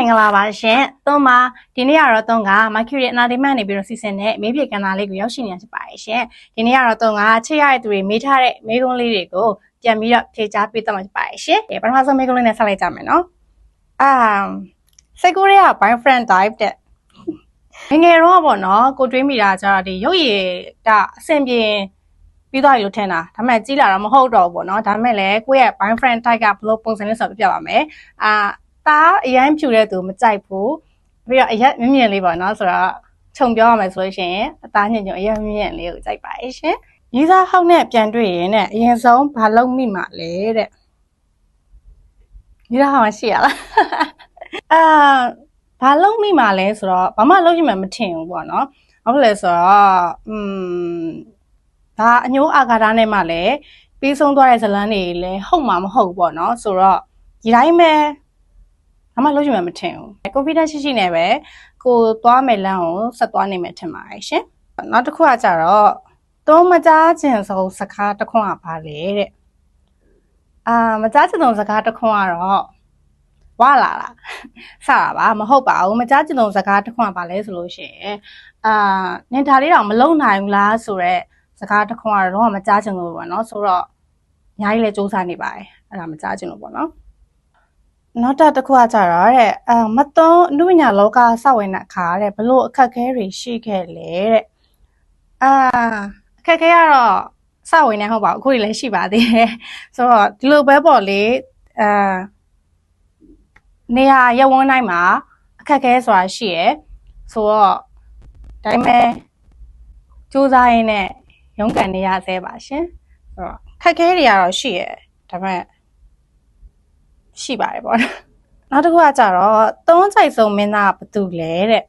မင်္ဂလာပါရှင်။သုံးပါဒီနေ့ကတော့သုံးက Mercury အနာဒီမတ်နေပြီးတော့စီစဉ်တဲ့မေးပြေကဏ္ဍလေးကိုရောက်ရှိနေရဖြစ်ပါတယ်ရှင်။ဒီနေ့ကတော့သုံးကချစ်ရတဲ့သူတွေမေးထားတဲ့မေးခွန်းလေးတွေကိုပြန်ပြီးတော့ဖြေကြားပေးတော့မှာဖြစ်ပါတယ်ရှင်။ဒီပထမဆုံးမေးခွန်းလေးနဲ့ဆက်လိုက်ကြမယ်နော်။အာစိတ်ကူးရက boyfriend type တဲ့ငယ်ငယ်တော့ပေါ့နော်ကိုတွေးမိတာကျတော့ဒီရုပ်ရည်ကအဆင်ပြေပြီးသွားပြီလို့ထင်တာဒါပေမဲ့ကြီးလာတော့မဟုတ်တော့ဘူးပေါ့နော်ဒါပေမဲ့လည်းကိုယ့်ရဲ့ boyfriend type ကဘယ်လိုပုံစံလဲဆိုတော့ပြပြပါမယ်အာ တားအရင်ဖြူတဲ့သူမကြိုက်ဘူးပြီးတော့အရက်မြင့်မြင့်လေးပေါ့နော်ဆိုတော့ခြုံပြောရမယ်ဆိုလို့ရှိရင်အသားညင်ညွန်အရက်မြင့်မြင့်လေးကိုကြိုက်ပါရဲ့ရှင်ရီးစားဟောက်နဲ့ပြန်တွေ့ရင်နဲ့အရင်ဆုံးဘာလုပ်မိမှလဲတဲ့ရီးစားဟောက်မရှိရလားအာဘာလုပ်မိမှလဲဆိုတော့ဘာမှလုပ်ရမှမထင်ဘူးပေါ့နော်ဟုတ်လဲဆိုတော့อืมဒါအညိုးအာဃာတနဲ့မှလည်းပြီးဆုံးသွားတဲ့ဇလန်းတွေလည်းဟုတ်မှာမဟုတ်ဘူးပေါ့နော်ဆိုတော့ဒီတိုင်းပဲ ဘာမှလုပ်ရမှမထင်ဘူး confidence ရှိရှိနဲ့ပဲကိုသွားမယ်လမ်းကိုဆက်သွားနိုင်မယ်ထင်ပါတယ်ရှင်နောက်တစ်ခုကကြတော့သုံးမကြားခြင်းဆုံးစကားတစ်ခွန်းကပါလေတဲ့အာမကြားခြင်းဆုံးစကားတစ်ခွန်းကတော့ဝါလာလားစတာပါမဟုတ်ပါဘူးမကြားခြင်းဆုံးစကားတစ်ခွန်းကပါလဲဆိုလို့ရှိရင်အာနင်ဒါလေးတော့မလုံနိုင်ဘူးလားဆိုတော့စကားတစ်ခွန်းကတော့မကြားခြင်းလို့ပေါ့နော်ဆိုတော့အများကြီးလဲစူးစမ်းနေပါတယ်အဲ့ဒါမကြားခြင်းလို့ပေါ့နော် နောက်တစ်တစ်ခုကကြတော့တဲ့အာမသွန်းအနုပညာလောကစဝင်တဲ့အခါတဲ့ဘလို့အခက်အခဲတွေရှိခဲ့လဲတဲ့အာအခက်အခဲကတော့စဝင်နေဟုတ်ပါဘူးအခုလည်းရှိပါသေးတယ်ဆိုတော့ဒီလိုပဲပေါ့လေအာနေရာရဝန်းတိုင်းမှာအခက်အခဲဆိုတာရှိရယ်ဆိုတော့ဒါပေမဲ့စူးစမ်းရင်းနဲ့ရုန်းကန်နေရသေးပါရှင်ဆိုတော့ခက်ခဲတွေကတော့ရှိရယ်ဒါပေမဲ့ ရှိပါတယ်ပေါ့နော်နောက်တစ်ခုကကြတော့သုံးချိုက်ဆုံးမင်းသားကဘာတူလဲတဲ့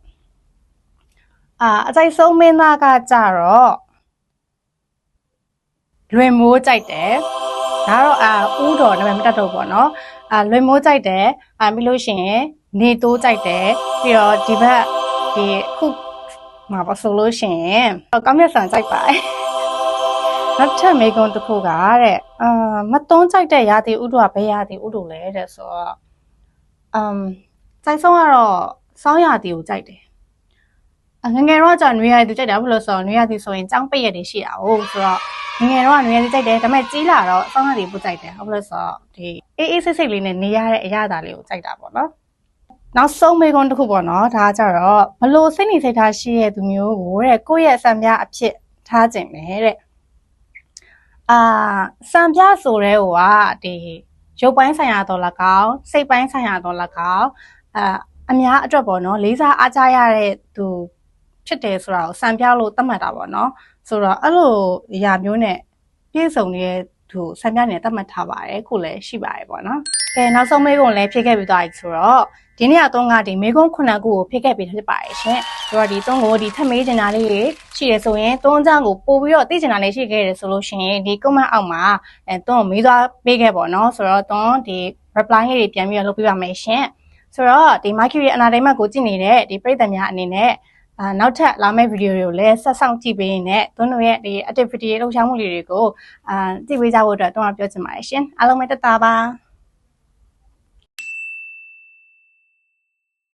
အာအချိုက်ဆုံးမင်းသားကကြတော့လွင်မိုးကြိုက်တယ်ဒါတော့အာဥတော်နာမည်မတတ်တော့ဘူးပေါ့နော်အာလွင်မိုးကြိုက်တယ်အာပြီးလို့ရှိရင်နေတိုးကြိုက်တယ်ပြီးတော့ဒီဘက်ဒီခုမှာပေါ့ဆိုလို့ရှိရင်ကောင်းမြတ်ဆန်ကြိုက်ပါတယ် နောက်ထပ်မေကွန်တစ်ခုကတဲ့အာမသွန်းကြိုက်တဲ့ရာသီဥတုကဘယ်ရာသီဥတုလဲတဲ့ဆိုတော့အမ်ကြိုက်ဆုံးကတော့စောင်းရာသီကိုကြိုက်တယ်အငယ်ငယ်တော့ကြာနွေရာသီကြိုက်တာဘယ်လိုဆိုတော့နွေရာသီဆိုရင်ចောင်းပိတ်ရက်တွေရှိတာဟုတ်ဆိုတော့ငငယ်တော့နွေရာသီကြိုက်တယ်ဒါပေမဲ့ကြီးလာတော့စောင်းရာသီပိုကြိုက်တယ်ဟုတ်လို့ဆိုတော့ဒီအေးအေးစိတ်စိတ်လေးနဲ့နေရတဲ့အရာသာလေးကိုကြိုက်တာပေါ့နော်နောက်ဆုံးမေကွန်တစ်ခုပေါ့နော်ဒါကြတော့ဘလို့စိတ်နေစိတ်ထားရှိတဲ့သူမျိုးကိုတဲ့ကိုယ့်ရဲ့စံပြအဖြစ်ထားခြင်းပဲတဲ့ အာစံပြဆိုတဲ့ဟိုကဒီရုပ်ပိုင်းဆိုင်ရာတော့၎င်းစိတ်ပိုင်းဆိုင်ရာတော့၎င်းအာအများအတွက်ပေါ့နော်လေးစားအားကြရတဲ့သူဖြစ်တယ်ဆိုတာကိုစံပြလို့သတ်မှတ်တာပေါ့နော်ဆိုတော့အဲ့လိုအရာမျိုးနဲ့ပြည့်စုံနေတဲ့သူစံပြနေသတ်မှတ်ထားပါတယ်ခုလည်းရှိပါတယ်ပေါ့နော် ကဲနောက်ဆုံးမေးခွန်းလည်းဖြည့်ခဲ့ပြီးသွားပြီဆိုတော့ဒီနေ့ကတော့ကဒီမေးခွန်းခုနှစ်ခုကိုဖြည့်ခဲ့ပြီးဖြစ်ပါတယ်ရှင်ဆိုတော့ဒီသုံးကိုဒီထပ်မေးချင်တာလေးတွေရှိတယ်ဆိုရင်သုံးချောင်းကိုပို့ပြီးတော့သိချင်တာလေးရှိခဲ့တယ်ဆိုလို့ရှိရင်ဒီ comment အောက်မှာအဲသုံးကိုမေးသွားပေးခဲ့ပေါ့နော်ဆိုတော့သုံးဒီ reply လေးတွေပြန်ပြီးတော့လုပ်ပေးပါမယ်ရှင်ဆိုတော့ဒီ Mercury အနာဒိမတ်ကိုကြည့်နေတဲ့ဒီပရိသတ်များအနေနဲ့အာနောက်ထပ်လာမယ့်ဗီဒီယိုတွေကိုလည်းဆက်ဆောင်ကြည့်ပေးရင်လည်းသွန်းတို့ရဲ့ဒီ activity လှုပ်ရှားမှုလေးတွေကိုအာကြည့်ပေးကြဖို့အတွက်တွန်းအားပြောချင်ပါတယ်ရှင်အားလုံးပဲတက်တာပါ